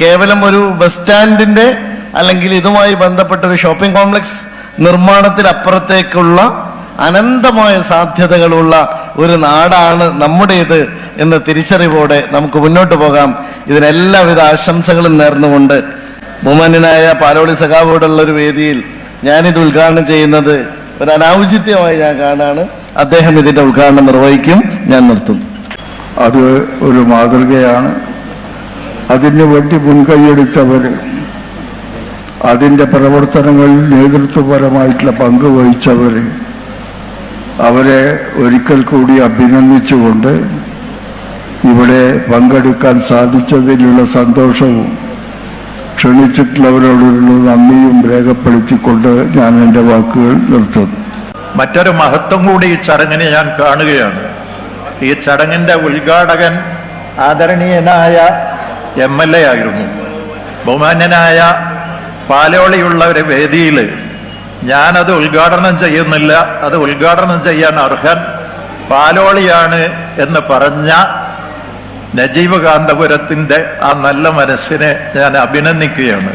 കേവലം ഒരു ബസ് സ്റ്റാൻഡിന്റെ അല്ലെങ്കിൽ ഇതുമായി ബന്ധപ്പെട്ട ഒരു ഷോപ്പിംഗ് കോംപ്ലക്സ് നിർമ്മാണത്തിനപ്പുറത്തേക്കുള്ള അനന്തമായ സാധ്യതകളുള്ള ഒരു നാടാണ് നമ്മുടേത് എന്ന തിരിച്ചറിവോടെ നമുക്ക് മുന്നോട്ട് പോകാം. ഇതിനെല്ലാവിധ ആശംസകളും നേർന്നുകൊണ്ട് ബഹുമാന്യനായ പാലോളി സഖാവോടുള്ള ഒരു വേദിയിൽ ഞാനിത് ഉദ്ഘാടനം ചെയ്യുന്നത് ഒരു അനൗചിത്യമായി ഞാൻ കാണാണ്. അദ്ദേഹം ഇതിന്റെ ഉദ്ഘാടനം നിർവഹിക്കും. ഞാൻ നിർത്തുന്നു. അത് ഒരു മാതൃകയാണ്. അതിനു വേണ്ടി മുൻകൈയെടുത്തവർ അതിന്റെ പ്രവർത്തനങ്ങളിൽ നേതൃത്വപരമായിട്ടുള്ള പങ്ക് വഹിച്ചവർ അവരെ ഒരിക്കൽ കൂടി അഭിനന്ദിച്ചുകൊണ്ട് ഇവിടെ പങ്കെടുക്കാൻ സാധിച്ചതിലുള്ള സന്തോഷവും ക്ഷണിച്ചിട്ടുള്ളവരോടുള്ള നന്ദിയും രേഖപ്പെടുത്തിക്കൊണ്ട് ഞാൻ എന്റെ വാക്കുകൾ നിർത്തുന്നു. മറ്റൊരു മഹത്വം കൂടി ഈ ചടങ്ങിനെ ഞാൻ കാണുകയാണ്. ഈ ചടങ്ങിന്റെ ഉദ്ഘാടകൻ ആദരണീയനായ എം എൽ എ ആയിരുന്നു. ബഹുമാന്യനായ പാലോളിയുള്ള ഒരു വേദിയിൽ ഞാനത് ഉദ്ഘാടനം ചെയ്യുന്നില്ല. അത് ഉദ്ഘാടനം ചെയ്യാൻ അർഹൻ പാലോളിയാണ് എന്ന് പറഞ്ഞ നജീവ് കാന്തപുരത്തിന്റെ ആ നല്ല മനസ്സിനെ ഞാൻ അഭിനന്ദിക്കുകയാണ്.